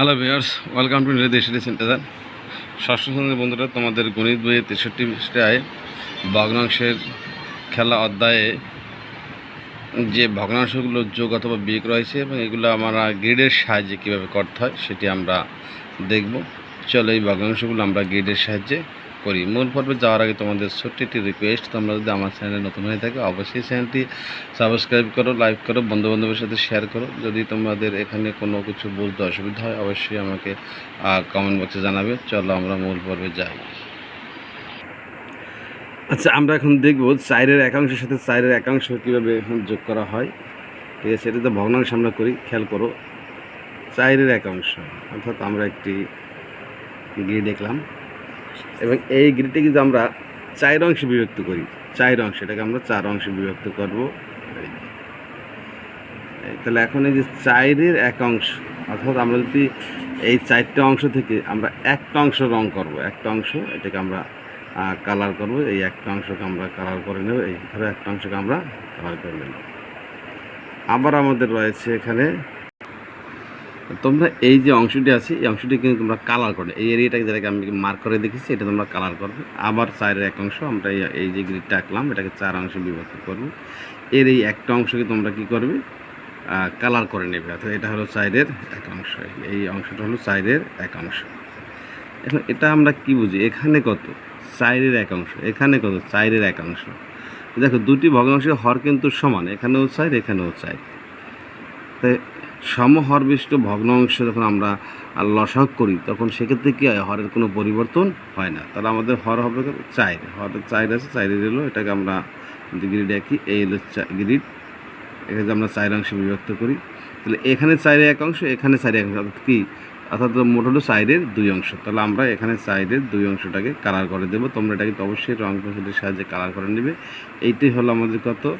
Hello viewers welcome to নিলে দেশি centre ষষ্ঠ শ্রেণির বন্ধুরা, তোমাদের গণিত বইয়ের তেষট্টি পৃষ্ঠায় ভগ্নাংশের খেলা অধ্যায়ে যে ভগ্নাংশগুলো যোগ অথবা বিয়োগ রয়েছে এবং এগুলো আমরা গ্রিডের সাহায্যে কীভাবে করতে হয়, সেটি আমরা দেখব। চলো এই ভগ্নাংশগুলো আমরা গ্রিডের সাহায্যে করি। মূল পর্বে যাওয়ার আগে তোমাদের ছোট্ট একটি রিকোয়েস্ট তোমরা যদি আমার চ্যানেলে নতুন হয়ে থাকে, অবশ্যই চ্যানেলটি সাবস্ক্রাইব করো লাইক করো বন্ধু বান্ধবের সাথে শেয়ার করো। যদি তোমাদের এখানে কোনো কিছু বুঝতে অসুবিধা হয়, অবশ্যই আমাকে কমেন্ট বক্সে জানাবে। চলো আমরা মূল পর্বে যাই। আচ্ছা আমরা এখন দেখব চাইরের একাংশের সাথে চাইরের একাংশ কীভাবে যোগ করা হয়। ঠিক আছে, এটা তো ভগ্নাংশ আমরা করি, খেয়াল করো। চাইরের একাংশ, অর্থাৎ আমরা একটি গিয়ে দেখলাম। এবং এই গ্রিডে কিন্তু আমরা চার অংশে বিভক্ত করি। চার অংশ, এটাকে আমরা চার অংশে বিভক্ত করব। তাহলে এখন এই যে চাইরের এক অংশ, অর্থাৎ আমরা যদি এই চারটা অংশ থেকে আমরা একটা অংশ রং করব, একটা অংশ এটাকে আমরা কালার করব, এই একটা অংশকে আমরা কালার করে নেব এইভাবে একটা অংশকে আমরা কালার করে নেব। আবার আমাদের রয়েছে এখানে তোমরা এই যে অংশটি আছে, এই অংশটি কিন্তু তোমরা কালার করবে। এই এরিয়াটাকে যেটাকে আমি মার্ক করে দেখেছি, এটা তোমরা কালার করবে। আবার চারের এক অংশ আমরা এই- যে গ্রিডটা আঁকলাম, এটাকে চার অংশে বিভক্ত করব। এর এই একটা অংশকে তোমরা কি করবে? কালার করে নেবে। অর্থাৎ এটা হলো চাইরের এক অংশ। এই অংশটা হলো চাইরের এক অংশ। এখন এটা আমরা কি বুঝি? এখানে কত? চাইরের এক অংশ। এখানে কত? চাইরের এক অংশ। দেখো, দুটি ভগ্নাংশের হর কিন্তু সমান। এখানেও চাইর এখানেও চাইর তাই সমহরবিষ্ট ভগ্নাংশ যখন আমরা লসাগ করি, তখন সেক্ষেত্রে কী হয়? হরের কোনো পরিবর্তন হয় না। তাহলে আমাদের হর হবে? চাইর। হরের চাইর আছে, চাইরের এলো, এটাকে আমরা গ্রিড একই এই হলো গ্রিড। এখানে আমরা চার অংশে বিভক্ত করি, তাহলে এখানে চাইরে এক অংশ, এখানে চাইরে এক অংশ। অর্থাৎ কী? অর্থাৎ মোট হলো সাইডের দুই অংশ। তাহলে আমরা এখানে সাইডের দুই অংশটাকে কালার করে দেবো। তোমরা এটাকে অবশ্যই রং পেন্সিলের সাহায্যে কালার করে নেবে। এইটাই হলো আমাদের কত?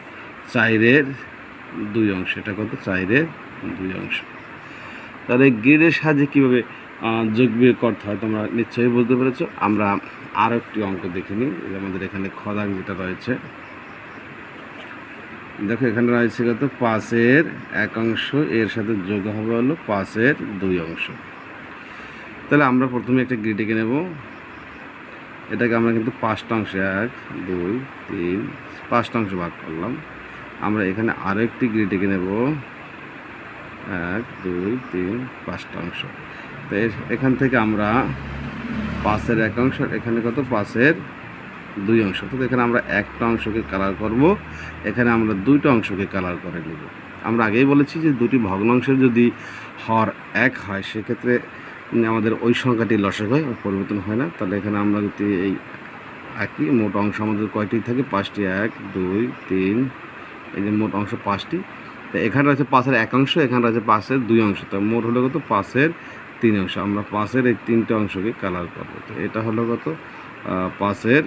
চাইরের দুই অংশ। এটা কত? চাইরের দুই অংশ। তাহলে গ্রিডের সাহায্যে কীভাবে যোগ বিয়োগ করতে হয় তোমরা নিশ্চয়ই বুঝতে পেরেছ। আমরা আরও একটি অঙ্ক দেখে নিই। আমাদের এখানে খদাক যেটা রয়েছে। দেখো, এখানে রয়েছে কত? পাঁচের এক অংশ, এর সাথে যোগ হবে হলো পাঁচের দুই অংশ। তাহলে আমরা প্রথমে একটা গ্রিড এঁকে নেব। এটাকে আমরা কিন্তু পাঁচটা অংশে এক, দুই, তিন, পাঁচটা অংশ ভাগ করলাম। আমরা এখানে আরও একটি গ্রিড এঁকে নেব। এক, দুই, তিন, পাঁচটা অংশ। তো এখান থেকে আমরা পাঁচের এক অংশ এখানে কত? পাঁচের দুই অংশ। তো এখানে আমরা একটা অংশকে কালার করব। এখানে আমরা দুইটা অংশকে কালার করে নেব। আমরা আগেই বলেছি যে দুটি ভগ্নাংশের যদি হর এক হয়, সেক্ষেত্রে আমাদের ওই সংখ্যাটি লসক হয়, পরিবর্তন হয় না। তাহলে এখানে আমরা যদি এই একই মোট অংশ আমাদের কয়টি থাকে? পাঁচটি। এক, দুই, তিন এই যে মোট অংশ পাঁচটি। তো এখানে রয়েছে পাঁচের এক অংশ, এখানে রয়েছে পাঁচের দুই অংশ। তো মোট হলো কত? পাঁচের তিন অংশ। আমরা পাঁচের এই তিনটে অংশকে কালার করব। তো এটা হলো কত? পাঁচের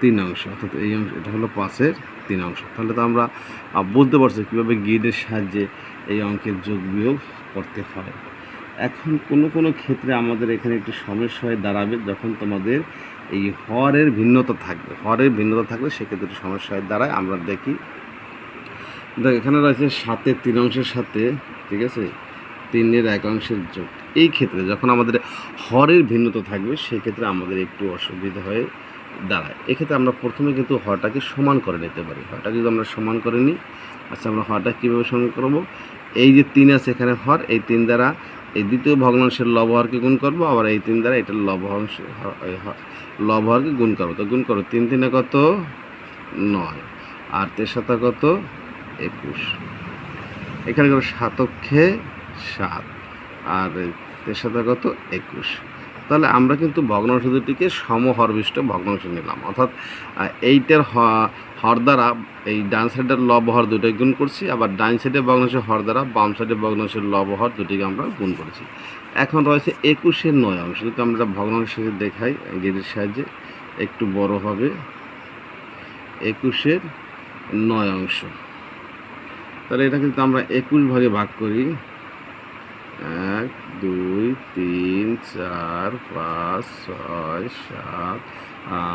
তিন অংশ। অর্থাৎ এই অংশ, এটা হলো পাঁচের তিন অংশ। তাহলে তো আমরা বুঝতে পারছি কীভাবে গিডের সাহায্যে এই অঙ্কের যোগ বিয়োগ করতে হয়। এখন কোনো কোনো ক্ষেত্রে আমাদের এখানে একটু সমস্যা হয়ে দাঁড়াবে যখন তোমাদের এই হরের ভিন্নতা থাকবে। হরের ভিন্নতা থাকলে সেক্ষেত্রে একটু সমস্যা হয়ে দাঁড়ায় আমরা দেখি। দেখ, এখানে রয়েছে সাতে তিন অংশের সাথে, ঠিক আছে? তিনের এক অংশের যোগ। এই ক্ষেত্রে যখন আমাদের হরের ভিন্নতা থাকবে, সেক্ষেত্রে আমাদের একটু অসুবিধা হয়ে দাঁড়ায়। এক্ষেত্রে আমরা প্রথমে কিন্তু হরটাকে সমান করে নিতে পারি। হরটাকে যদি আমরা সমান করে নিই আচ্ছা আমরা হরটা কীভাবে সমান করব? এই যে তিন আছে এখানে হর, এই তিন দ্বারা এই দ্বিতীয় ভগ্নাংশের লবহরকে গুণ করব, আবার এই তিন দ্বারা এটার লবহাংশ লবহরকে গুণ করো। তো গুণ করো, তিন তিনে কত? নয়। আর তের সাথে কত? একুশ। এখানে কত সাতক্ষে সাত। আর তের সাথে কত? একুশ। তাহলে আমরা কিন্তু ভগ্নাংশ দুটিকে সমহরবিষ্ট ভগ্নাংশ নিলাম। অর্থাৎ এইটার হর দ্বারা এই ডান সাইডের লবহর দুটোই গুণ করছি, আবার ডান সাইডের ভগ্নাংশের হর দ্বারা বাম সাইডের ভগ্নাংশের লব লবহর দুটিকে আমরা গুণ করেছি। এখন রয়েছে একুশের নয় অংশ। যদি আমরা ভগ্নাংশ দেখাই, গেটের সাহায্যে, একটু বড় হবে একুশের নয় অংশ। তাহলে এটা কিন্তু আমরা একুশ ভাগে ভাগ করি। এক, দুই, তিন, চার, পাঁচ, ছয়, সাত,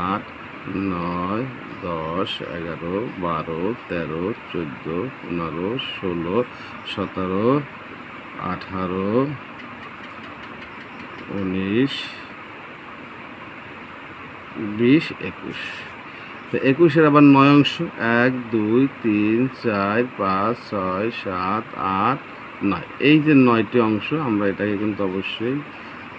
আট, নয়, দশ, এগারো, বারো, তেরো, চোদ্দ, পনেরো, ষোলো, সতেরো, আঠারো উনিশ, বিশ, একুশ। তো একুশের আবার নয় অংশ, এক, দুই, তিন, চার, পাঁচ, ছয়, সাত, আট, নয়। এই যে নয়টি অংশ, আমরা এটাকে কিন্তু অবশ্যই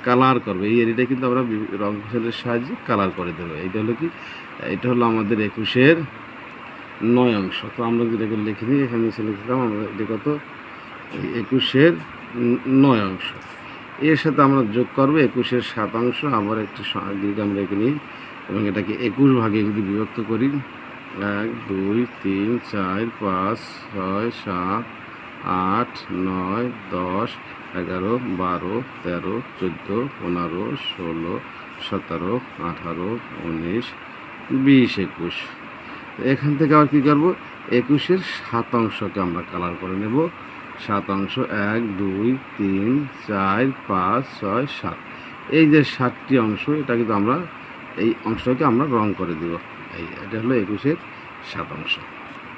কালার করব। এই এরিয়াটা কিন্তু আমরা রং পেন্সিলের সাহায্যে কালার করে দেবো। এইটা হলো কি? এটা হলো আমাদের একুশের নয় অংশ। তো আমরা যদি এটাকে লিখে নিই, এখানে লিখলাম, আমরা এটা কত? একুশের নয় অংশ। এর সাথে আমরা যোগ করব একুশের শতাংশ আবার একটি দিকে আমরা এঁকে নিই, এবং এটাকে একুশ ভাগে যদি বিভক্ত করি, এক, দুই, তিন, চার, পাঁচ, ছয়, সাত, আট, নয়, দশ, এগারো, বারো, তেরো, চোদ্দ, পনেরো, ষোলো, সতেরো, আঠারো, উনিশ, বিশ, একুশ। এখান থেকে আবার কী করব? একুশের সাত অংশকে আমরা কালার করে নেব। সাত অংশ, এক, দুই, তিন, চার, পাঁচ, ছয়, সাত। এই যে সাতটি অংশ, এটা কিন্তু আমরা, এই অংশটাকে আমরা রং করে দেব। এই, এটা হলো একুশের সাত অংশ।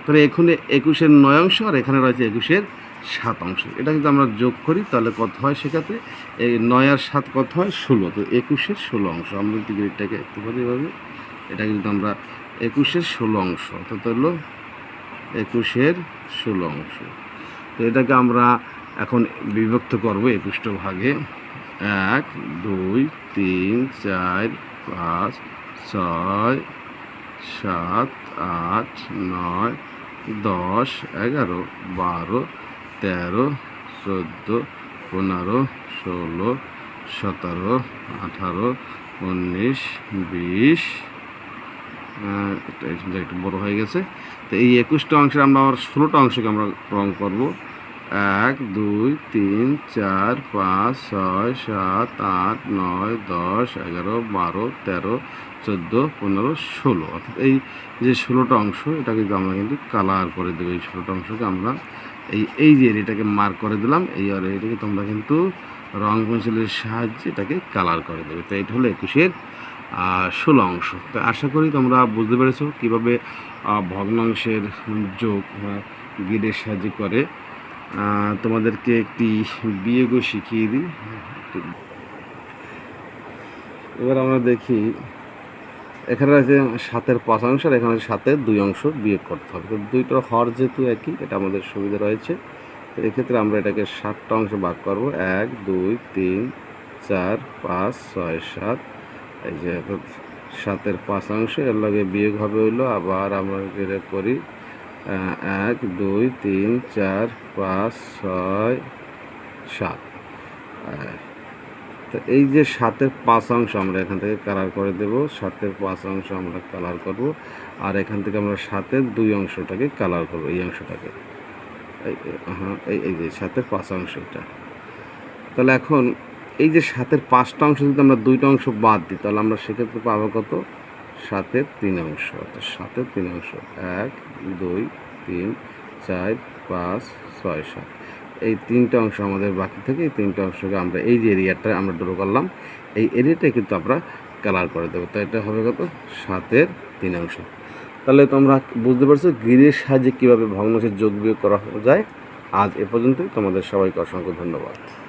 তাহলে এখানে একুশের নয় অংশ আর এখানে রয়েছে একুশের সাত অংশ। এটা কিন্তু আমরা যোগ করি, তাহলে কত হয় সেক্ষেত্রে? এই নয় আর সাত কত হয়? ষোলো। তো একুশের ষোলো অংশ। আমরা যদি গ্রিডটাকে একটু পারি এভাবে, এটা কিন্তু আমরা একুশের ষোলো অংশ। অর্থাৎ হলো একুশের ষোলো অংশ। তো এটাকে আমরা এখন বিভক্ত করব একুশটা ভাগে এক, দুই, তিন, চার, পাঁচ, ছয়, সাত, আট, নয়, দশ, এগারো, বারো, তেরো, চোদ্দ, পনেরো, ষোলো, সতেরো, আঠারো, উনিশ, বিশ একটু বড় হয়ে গেছে। তো এই একুশটা অংশের আমরা আবার ষোলোটা অংশকে আমরা রং করব। এক, দুই, তিন, চার, পাঁচ, ছয়, সাত, আট, নয়, দশ, এগারো, বারো, তেরো, চোদ্দ, পনেরো, ষোলো। অর্থাৎ এই যে ষোলোটা অংশ এটা কিন্তু আমরা কিন্তু কালার করে দেবো। এই ষোলোটা অংশকে আমরা এই এই যে এটাকে মার্ক করে দিলাম, এই আর এটাকে তোমরা কিন্তু রং পেন্সিলের সাহায্যে এটাকে কালার করে দেবে। তো এটা হলো একুশের ষোলো অংশ। তো আশা করি তোমরা বুঝতে পেরেছ কীভাবে ভগ্নাংশের যোগ গিডের সাহায্যে করে। তোমাদেরকে একটি বিয়োগও শিখিয়ে দিই। এবার আমরা দেখি, এখানে আছে সাতের পাঁচ অংশ আর এখানে সাতের দুই অংশ বিয়োগ করতে হবে। তো দুইটার হর যেহেতু একই, এটা আমাদের সুবিধা রয়েছে। তো এক্ষেত্রে আমরা এটাকে সাতটা অংশ ভাগ করব। এক, দুই, তিন, চার, পাঁচ, ছয়, সাত এই যে সাতের পাঁচ অংশ, এর লগে বিয়োগ হবে হইল আবার আমরা এটা করি এক, দুই, তিন, চার, পাঁচ, ছয়, সাত। তো এই যে সাতের পাঁচ অংশ আমরা এখান থেকে কালার করে দেব, সাতের পাঁচ অংশ আমরা কালার করব, আর এখান থেকে আমরা সাতের দুই অংশটাকে কালার করব, এই অংশটাকে। এই- হ্যাঁ এই এই যে সাতের পাঁচ অংশটা তাহলে এখন এই যে সাতের পাঁচটা অংশ যদি আমরা দুইটা অংশ বাদ দিই, তাহলে আমরা সেক্ষেত্রে পাবো কত? সাতের তিন অংশ। অর্থাৎ সাতের তিন অংশ। এক, দুই, তিন, চার, পাঁচ, ছয়, সাত। এই তিনটা অংশ আমাদের বাকি থেকে। এই তিনটা অংশকে আমরা এই যে এরিয়াটা আমরা ড্র করলাম, এই এরিয়াটা কিন্তু আমরা কালার করে দেবো। তো এটা হবে কত? সাতের তিন অংশ। তাহলে তোমরা বুঝতে পারছ গিরির সাহায্যে কীভাবে ভগ্নাংশের যোগ বিয়োগ করা যায়? আজ এ পর্যন্তই। তোমাদের সবাইকে অসংখ্য ধন্যবাদ।